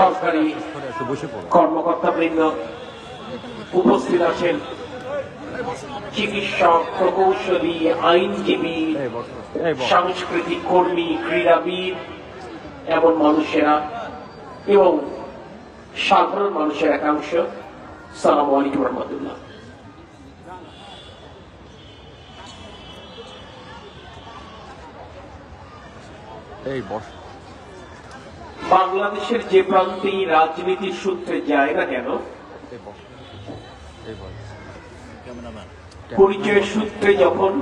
সরকারি কর্মকর্তা বৃন্দ উপস্থিত আছেন। চিকিৎসক, প্রকৌশলী, আইনজীবী, সাংস্কৃতিক কর্মী, ক্রীড়াবিদ এমন মানুষেরা এবং সাধারণ মানুষের একাংশ। সালাম আলাইকুম রহমতুল্লাহ। এই বস বাংলাদেশের যে প্রান্তেই রাজনীতির সূত্রে যায় না কেন? এই বস এই বস পরিচয় সূত্রে যখন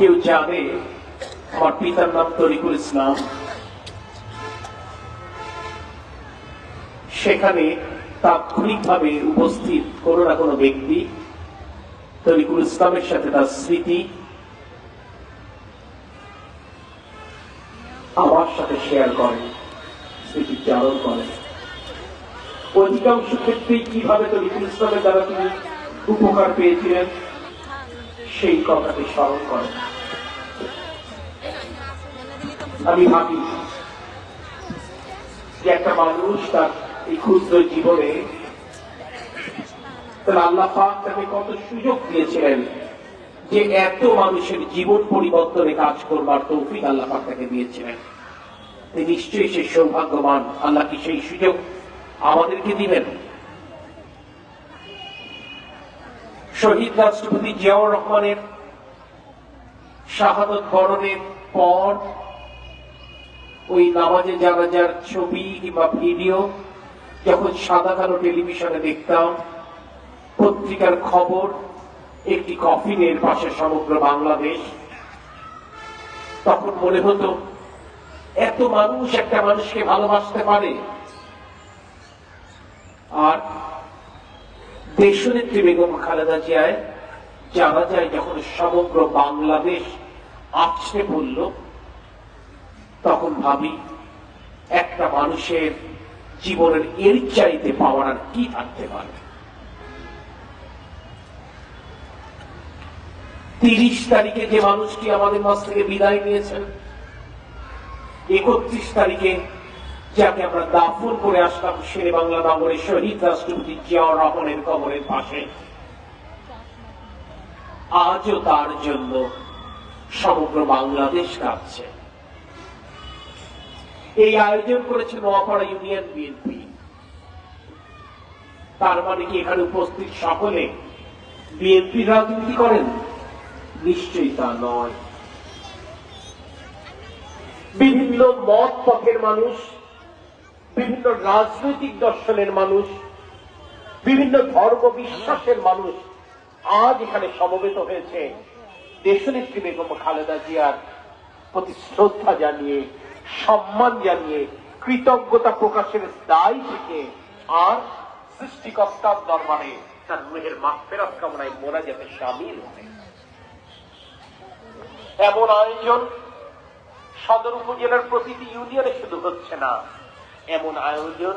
কেউ জানে, আমার পিতার নাম তরিকুল ইসলাম। সেখানে তাৎক্ষণিকভাবে উপস্থিত কোনো না কোনো ব্যক্তি তরিকুল ইসলামের সাথে তার স্মৃতি আমার সাথে শেয়ার করে স্মৃতিচারণ করে। অধিকাংশ ক্ষেত্রেই কীভাবে তরিকুল ইসলামের দ্বারা তিনি উপকার পেয়েছিলেন, সেই কথাটি স্মরণ করে। আমি ভাবি যে একটা মানুষ তার এই ক্ষুদ্র জীবনে তার আল্লাহ পাক তাকে কত সুযোগ দিয়েছিলেন যে এত মানুষের জীবন পরিবর্তনে কাজ করবার তৌফিক আল্লাহ পাক তাকে দিয়েছিলেন। নিশ্চয়ই সে সৌভাগ্যবান আল্লাহ কি সেই সুযোগ আমাদেরকে দিবেন। শহীদ রাষ্ট্রপতি জিয়াউর রহমানের শাহাদত বরণের পর ওই নামাজে জানাজার ছবি কিংবা ভিডিও যখন সাদা কালো টেলিভিশনে দেখতাম, পত্রিকার খবর, একটি কফিনের পাশে সমগ্র বাংলাদেশ, তখন মনে হতো এত মানুষ একটা মানুষকে ভালোবাসতে পারে? আর দেশনেত্রী বেগম খালেদা জিয়ায় জানা যায় যখন সমগ্র বাংলাদেশ আছড়ে পড়ল, তখন ভাবি, একটা মানুষের জীবনের এর চাইতে পাওয়ার আর কি থাকতে পারে? তিরিশ তারিখে যে মানুষটি আমাদের মাছ থেকে বিদায় নিয়েছেন একত্রিশ তারিখে যাকে আমরা দাফন করে আসলাম শেরে বাংলা নগরে শহীদ রাষ্ট্রপতি জিয়াউর রহমানের কবরের পাশে। আজও তার জন্য সমগ্র বাংলাদেশ কাঁদছে। এই আয়োজন করেছে নোয়াপাড়া ইউনিয়ন বিএনপি। তার মানে কি এখানে উপস্থিত সকলে বিএনপি রাজনীতি করেন? নিশ্চয়ই তা নয়। বিভিন্ন মত পথের মানুষ, বিভিন্ন রাজনৈতিক দর্শনের মানুষ, বিভিন্ন ধর্ম বিশ্বাসের মানুষ আজ এখানে সমবেত হয়েছে। দেশনেত্রী বেগম খালেদা জিয়ার প্রতি শ্রদ্ধা জানিয়ে, সম্মান জানিয়ে, কৃতজ্ঞতা প্রকাশের দায় থেকে আর সৃষ্টিকর্তার দরবারে তার রুহের মাফেরাত কামনায় মোরা যাতে সামিল হয় এমন আয়োজন সদর উপজেলার প্রতিটি ইউনিয়নে শুধু হচ্ছে না। এমন আয়োজন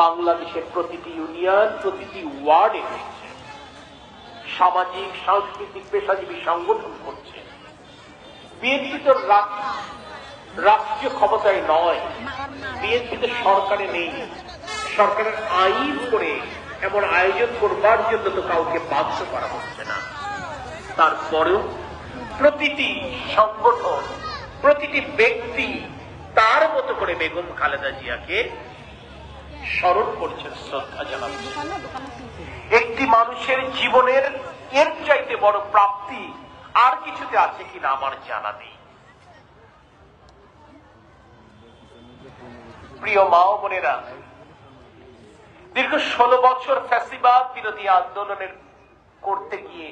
বাংলাদেশের প্রতিটি ইউনিয়ন প্রতিটি ওয়ার্ডে হচ্ছে। সামাজিক, সাংস্কৃতিক, পেশাজীবী সংগঠন করছে বিএনপি তো রাষ্ট্রীয় ক্ষমতায় নয়। বিএনপি তো সরকারে নেই। সরকারের আইন করে এমন আয়োজন করবার জন্য তো কাউকে বাধ্য করা হচ্ছে না। তারপরেও প্রতিটি সংগঠন প্রতিটি ব্যক্তি তার মতো করে বেগম খালেদা জিয়াকে স্মরণ করছেন, শ্রদ্ধা জানাচ্ছেন। একটি মানুষের জীবনের এর চাইতে বড় প্রাপ্তি আর কিছুতে আছে কিনা আমার জানা নেই। প্রিয় মা ও বোনেরা, দীর্ঘ ষোলো বছর ফ্যাসিবাদ বিরোধী আন্দোলনের করতে গিয়ে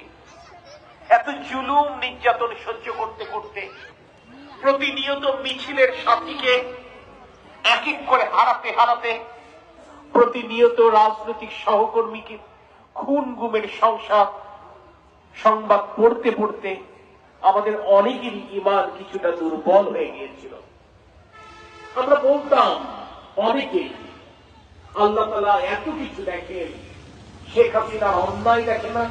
এত জুলুম, নির্যাতন সহ্য করতে করতে প্রতিনিয়ত মিছিলের সাথীকে এক এক করে হারাতে হারাতে প্রতিনিয়ত রাজনৈতিক সহকর্মীকে খুন গুমের সংসার সংবাদ পড়তে পড়তে আমাদের অনেকেরই ইমান কিছুটা দুর্বল হয়ে গিয়েছিল। আমরা বলতাম, অনেকে আল্লাহ তালা এত কিছু দেখেন, শেখ হাসিনা অন্যায় দেখে না,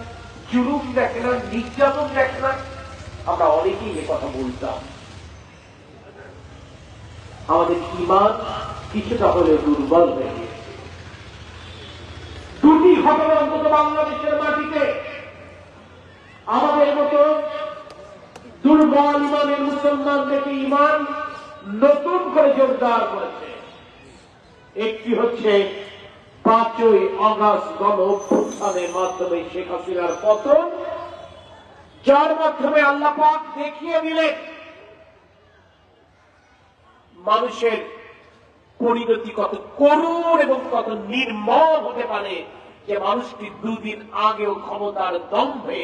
জুলুম দেখে না, নির্যাতন দেখে না, আমরা অনেকেই এ কথা বলতাম। আমাদের ইমান কিছুটা হলেও দুর্বল হয়ে গিয়েছে। দুটি ঘটনা অন্তত বাংলাদেশের মাটিতে আমাদের মতো দুর্বল ইমানের মুসলমানদেরকে ইমান নতুন করে জোরদার করেছে। একটি হচ্ছে পাঁচই অগাস্ট গণ অভ্যুত্থানের মাধ্যমে শেখ হাসিনার পতন, যার মাধ্যমে আল্লাহ পাক দেখিয়ে দিলেন মানুষের পরিণতি কত করুণ এবং কত নির্মম হতে পারে যে মানুষটি দুদিন আগেও ক্ষমতার দম্ভে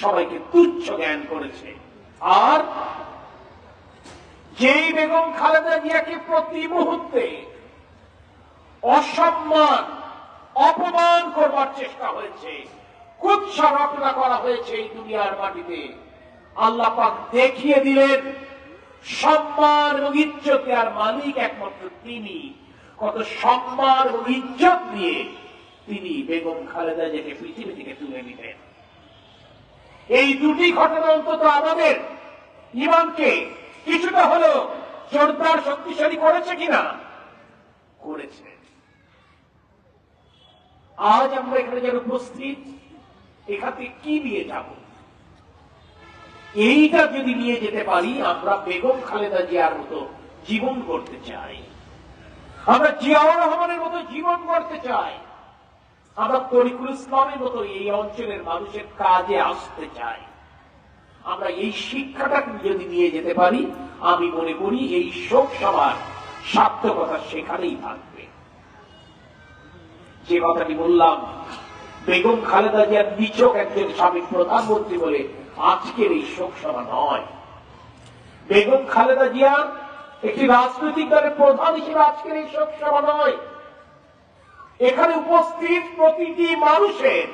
সবাইকে তুচ্ছ জ্ঞান করেছে। আর যেই বেগম খালেদা জিয়াকে প্রতি মুহূর্তে অসম্মান, অপমান করবার চেষ্টা হয়েছে, কুৎসা রচনা করা হয়েছে এই দুনিয়ার মাটিতে, আল্লাহ পাক দেখিয়ে দিলেন সম্মান এবং ইজ্জত দেওয়ার মালিক একমাত্র তিনি। কত সম্মান এবং ইজ্জত দিয়ে তিনি বেগম খালেদা জিয়াকে পৃথিবী থেকে তুলে নিলেন। এই দুটি ঘটনা অন্তত আমাদের ইমানকে কিছুটা হলেও জোরদার, শক্তিশালী করেছে কিনা? করেছে। আজ আমরা এখানে যারা উপস্থিত, এখান থেকে কি নিয়ে যাব? এইটা যদি নিয়ে যেতে পারি, আমরা বেগম খালেদা জিয়ার মতো জীবন করতে চাই। আমরা জিয়াউর রহমানের মতো জীবন করতে চাই। আমরা তরিকুল ইসলামের মতো এই অঞ্চলের মানুষের কাজে আসতে চাই। আমরা এই শিক্ষাটা যদি নিয়ে যেতে পারি, আমি মনে করি এই শোক সভার সার্থকতা সেখানেই থাকবে। যে কথাটি বললাম, বেগম খালেদা জিয়ার নিচক একজন সাবেক প্রধানমন্ত্রী বলে আজকের এই শোক সভা নয়। বেগম খালেদা জিয়ার একটি রাজনৈতিক দলের প্রধান হিসেবে আজকের এই শোক সভা নয়। এখানে উপস্থিত প্রতিটি মানুষের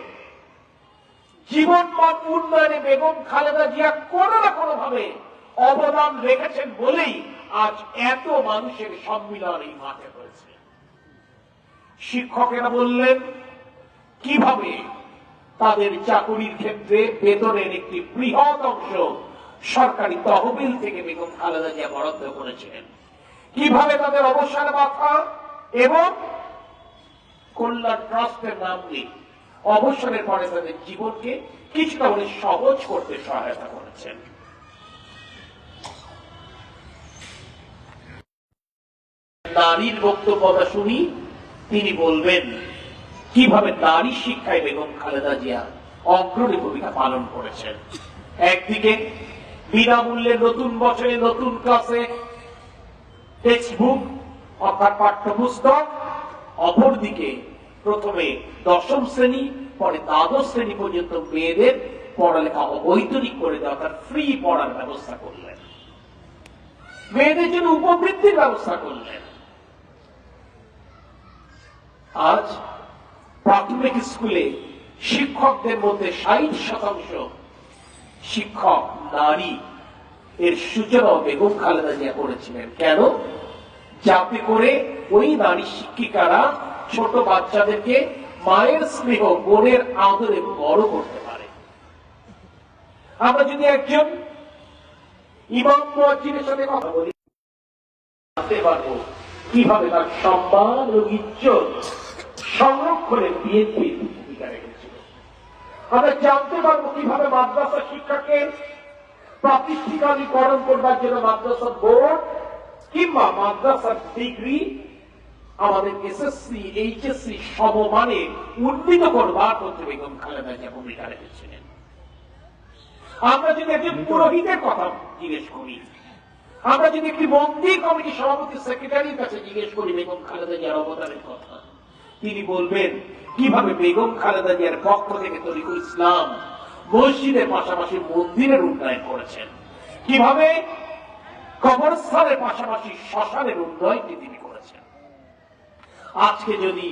জীবন মান উন্নয়নে বেগম খালেদা জিয়া কোনো না কোনো ভাবে অবদান রেখেছেন বলেই আজ এত মানুষের সম্মিলন এই মাঠে হয়েছে। শিক্ষকেরা বললেন, কীভাবে তাদের চাকুরির ক্ষেত্রে বেতনের একটি বৃহৎ অংশ সরকারি তহবিল থেকে বেগম খালেদা জিয়া বরাদ্দ করেছিলেন। কীভাবে তাদের অবসর ভাতা এবং কল্যাণ ট্রাস্টের নাম দিয়ে অবসরের পরে তাদের জীবনকে কিছুটা হলে সহজ করতে সহায়তা করেছেন। নারীর বক্তব্যটা শুনি, তিনি বলবেন কীভাবে নারী শিক্ষায় বেগম খালেদা জিয়া অগ্রণী ভূমিকা পালন করেছেন? একদিকে বিনামূল্যে নতুন বছরে নতুন ক্লাসে টেক্সট বুক অর্থাৎ পাঠ্যপুস্তক। অপরদিকে প্রথমে দশম শ্রেণি, পরে দ্বাদশ শ্রেণি পর্যন্ত মেয়েদের পড়ালেখা অবৈতনিক করে দেওয়া, অর্থাৎ ফ্রি পড়ার ব্যবস্থা করলেন। মেয়েদের জন্য উপবৃত্তির ব্যবস্থা করলেন। আজ প্রাথমিক স্কুলে শিক্ষকদের মধ্যে ষাট শতাংশ শিক্ষক, নারী। এর সূচনা বেগম খালেদা জিয়া করেছিলেন। কেন? যাতে করে ওই নারী শিক্ষিকারা ছোট বাচ্চাদেরকে মায়ের স্নেহ, বোনের আদর এবং বড় করতে পারে। আমরা যদি একজন ইমাম মুয়াজ্জিনের সাথে কথা বলি, জানতে পারব কীভাবে তার সম্মান ও ইজ্জত সংরক্ষণে বিএনপি ভূমিকা রেখেছিল। আমরা জানতে পারব কীভাবে মাদ্রাসা শিক্ষাকে প্রাতিষ্ঠানিকরণ করবার জন্য মাদ্রাসা বোর্ড কিংবা মাদ্রাসার ডিগ্রি আমাদের এসএসসি, এইচএসসি সমমানে উন্নীত করবার ক্ষেত্রে বেগম খালেদা জিয়া ভূমিকা রেখেছিলেন। আমরা যদি একজন পুরোহিতের কথা জিজ্ঞেস করি, আমরা যদি একটি মন্দির কমিটি সভাপতি সেক্রেটারির কাছে জিজ্ঞেস করি, বেগম খালেদা জিয়ার অবদানের কথা তিনি বলবেন কীভাবে বেগম খালেদা জিয়ার পক্ষ থেকে তরিকুল ইসলাম মসজিদের পাশাপাশি মন্দিরের উন্নয়ন করেছেন? কীভাবে কবরস্থানের পাশাপাশি শ্মশানের উন্নয়নটি তিনি করেছেন? আজকে যদি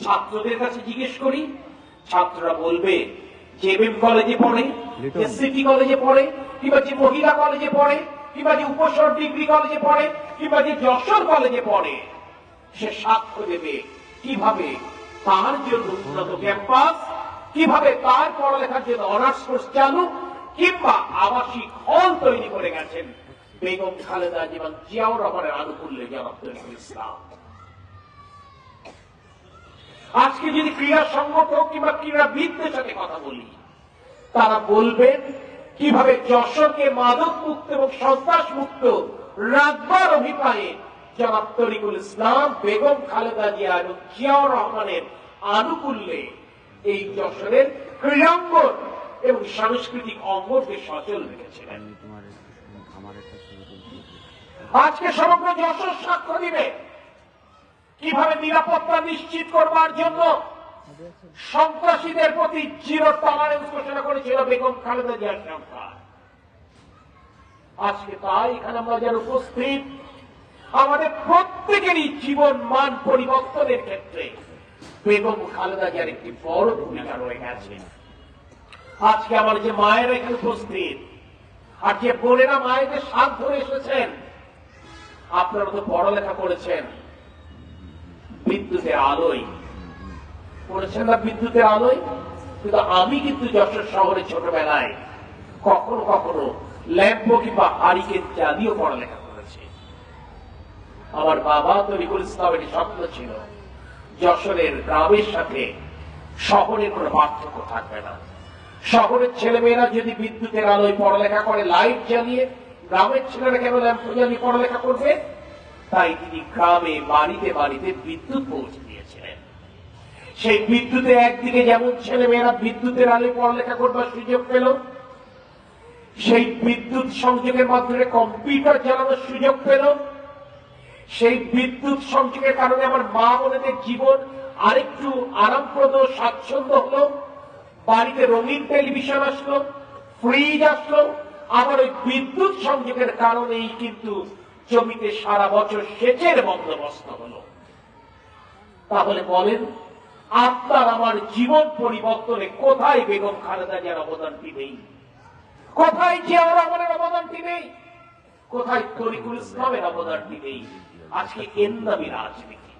ছাত্রদের কাছে জিজ্ঞেস করি ছাত্ররা বলবে যে এম কলেজে পড়ে যে সিটি কলেজে পড়ে কিংবা যে মহিলা কলেজে পড়ে কিংবা যে উপসর ডিগ্রি কলেজে পড়ে কিংবা যে যশোর কলেজে পড়ে সে সাক্ষ্য দেবে কীভাবে তার জন্য উন্নত ক্যাম্পাস, কীভাবে তার পড়ালেখার জন্য অনার্স কোর্স চালু, কিংবা আবাসিক হল তৈরি করে গেছেন বেগম খালেদা জীবন জিয়াউর রহমানের আনুকূল্যে জনাব তরিকুল ইসলাম। আজকে যদি ক্রীড়া সংগঠক কিংবা ক্রীড়াবিদদের সাথে কথা বলি, তারা বলবেন, কীভাবে যশোরকে মাদক মুক্ত এবং সন্ত্রাস মুক্ত রাখবার অভিপ্রায়ে জনাব তরিকুল ইসলাম বেগম খালেদা জিয়া এবং জিয়াউর রহমানের আনুকূল্যে এই যশোরের ক্রীড়াঙ্গন এবং সাংস্কৃতিক অঙ্গনকে সচল রেখেছিলেন। আজকে সমগ্র যশোর সাক্ষ্য দিবে। কীভাবে নিরাপত্তা নিশ্চিত করবার জন্য সন্ত্রাসীদের প্রতি জিরো টলারেন্স ঘোষণা করেছিল বেগম খালেদা জিয়ার সরকার। আজকে তাই এখানে আমরা যেন উপস্থিত আমাদের প্রত্যেকেরই জীবন মান পরিবর্তনের ক্ষেত্রে বেগম খালেদা জিয়ার একটি বড় ভূমিকা রয়ে গেছে। আজকে আমার যে মায়ের এখানে উপস্থিত, আর যে বোনেরা মায়েদের সাথ ধরে এসেছেন, আপনারা তো পড়ালেখা করেছেন, বিদ্যুতের আলোয়। করেছেন না বিদ্যুতের আলোয়? কিন্তু আমি কিন্তু যশোর শহরে ছোটবেলায় কখনো কখনো ল্যাম্পো কিংবা হারিকে জ্বালিয়েও পড়ালেখা আমার বাবা তরিকুল ইসলামের স্বপ্ন ছিল, যশোরের গ্রামের সাথে শহরের কোনো পার্থক্য থাকবে না। শহরের ছেলেমেয়েরা যদি বিদ্যুতের আলোয় পড়ালেখা করে, লাইট জ্বালিয়ে গ্রামের ছেলেরা কেন ল্যাম্প জ্বালিয়ে পড়ালেখা করবে? তাই তিনি গ্রামে বাড়িতে বাড়িতে বিদ্যুৎ পৌঁছে দিয়েছিলেন। সেই বিদ্যুতে একদিকে যেমন ছেলেমেয়েরা বিদ্যুতের আলোয় পড়ালেখা করবার সুযোগ পেল, সেই বিদ্যুৎ সংযোগের মাধ্যমে কম্পিউটার চালানোর সুযোগ পেল সেই বিদ্যুৎ সংযোগের কারণে আমার মা বোনেদের জীবন আরেকটু আরামপ্রদ, স্বাচ্ছন্দ্য হলো। বাড়িতে রঙিন টেলিভিশন আসলো ফ্রিজ আসলো। আবার ওই বিদ্যুৎ সংযোগের কারণেই কিন্তু জমিতে সারা বছর সেচের বন্দোবস্ত হলো। তাহলে বলেন, আপনার আমার জীবন পরিবর্তনে কোথায় বেগম খালেদা জিয়ার অবদানটি নেই কোথায় জিয়াউর রহমানের অবদানটি নেই কোথায় তরিকুল ইসলামের অবদানটি নেই আজকে এর নামই রাজনীতি।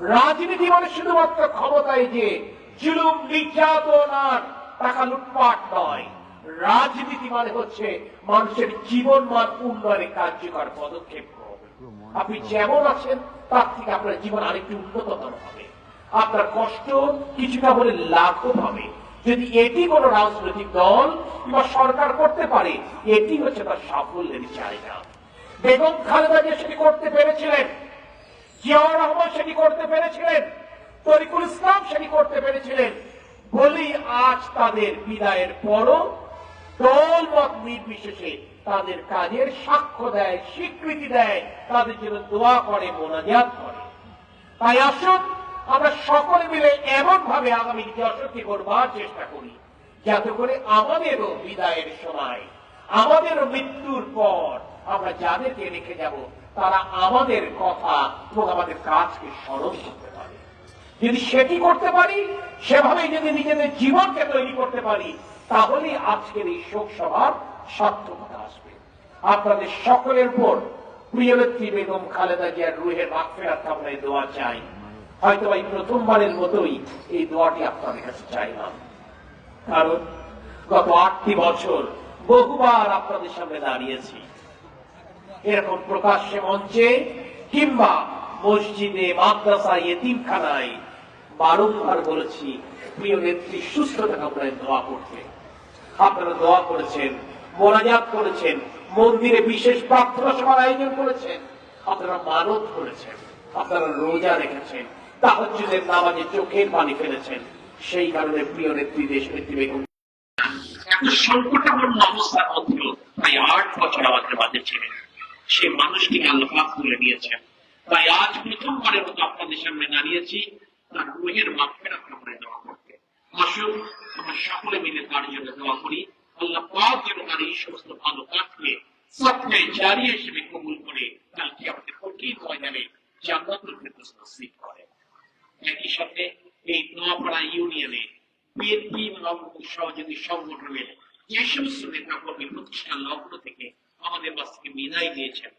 রাজনীতি মানে শুধুমাত্র ক্ষমতায় যে জুলুম, নির্যাতন আর টাকা লুটপাট নয়। রাজনীতি মানে হচ্ছে মানুষের জীবন মান উন্নয়নে কার্যকর পদক্ষেপ আপনি যেমন আছেন, তার থেকে আপনার জীবন আরেকটু উন্নততর হবে। আপনার কষ্ট কিছুটা হলে লাঘব হবে। যদি এটি কোন রাজনৈতিক দল কিংবা সরকার করতে পারে, এটি হচ্ছে তার সাফল্যের জায়গা বেগম খালেদা যে সেটি করতে পেরেছিলেন। জিয়াউর রহমান সেটি করতে পেরেছিলেন। তরিকুল ইসলাম সেটি করতে পেরেছিলেন। বলেই আজ তাদের বিদায়ের পরও দল মত নির্বিশেষে তাদের কাজের সাক্ষ্য দেয়, স্বীকৃতি দেয়, তাদের জন্য দোয়া করে, মোনাজাত করে। তাই আসুন, আমরা সকলে মিলে এমন ভাবে আগামী দশকে করবার চেষ্টা করি, যাতে করে আমাদেরও বিদায়ের সময়, আমাদেরও মৃত্যুর পর আমরা যাদেরকে রেখে যাব, তারা আমাদের কথা এবং আমাদের কাজকে স্মরণ করতে পারে। যদি সেটি করতে পারি, সেভাবেই যদি নিজেদের জীবনকে তৈরি করতে পারি তাহলেই আজকের এই শোক সভার সার্থকতা আসবে। আপনাদের সকলের উপর প্রিয় নেত্রী বেগম খালেদা জিয়ার রুহের মাগফিরাত কামনায় দোয়া চাই। হয়তো এই প্রথমবারের মতোই এই দোয়াটি আপনাদের কাছে চাইলাম। কারণ গত আটটি বছর বহুবার আপনাদের সামনে দাঁড়িয়েছি। এরকম প্রকাশ্যে মঞ্চে কিংবা মসজিদে মাদ্রাসা এতিমখানায় বারংবার বলেছি, প্রিয় নেত্রী সুস্থতা কামনায় দোয়া করতে। আপনারা দোয়া করেছেন, মোনাজাত করেছেন, মন্দিরে বিশেষ প্রার্থনা সভার আয়োজন করেছেন। আপনারা মানত করেছেন, আপনারা রোজা রেখেছেন তাহজুদের নামাজে চোখের পানি ফেলেছেন। সেই কারণে প্রিয় নেত্রী, দেশ নেত্রী, বেগম। এত সংকটাপন্ন অবস্থার মধ্যেও তাই আট বছর আমাদের মাঝে ছিলেন। সেই মানুষটিকে আল্লাহ তুলে নিয়েছেন তাই আজ প্রথমবারের মতো আপনাদের সামনে দাঁড়িয়েছি। তার রুহের মাফেরাত করে দেওয়া করতে। আসুন, আমরা সকলে মিলে তার জন্য দোয়া করি। আল্লাহ পাক যেন তার এই সমস্ত ভালো কাজকে জারি হিসেবে কবুল করে কালকে আমাদের কঠিন জান্নাতুল ফেরদৌস নসিব করে। একই সাথে এই নোয়াপাড়া ইউনিয়নে বিএনপি সহযোগী সংগঠনের যে সমস্ত নেতা কর্মী প্রতিষ্ঠান লগ্ন থেকে আমাদের কাছ থেকে বিদায় নিয়েছেন।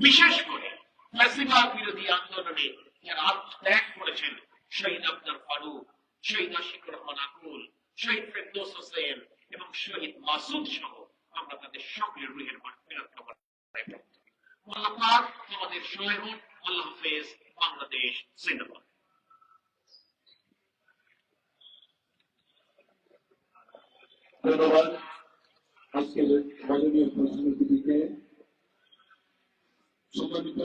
বিশেষ করে ফ্যাসিবাদ বিরোধী আন্দোলনে যারা আত্মত্যাগ করেছেন, শহীদ আব্দুল ফারুক, শহীদ আশিকুর রহমান আকুল, শহীদ ফেরদৌস হোসেন এবং শহীদ মাসুদ সহ আমরা তাদের সকলের রুহের ফেরত আমাদের সময় হোক। আল্লাহ হাফেজ। বাংলাদেশ জিন্দাবাদ। ধন্যবাদ। আজকের মাননীয় প্রধানমন্ত্রীকে সম্মানিত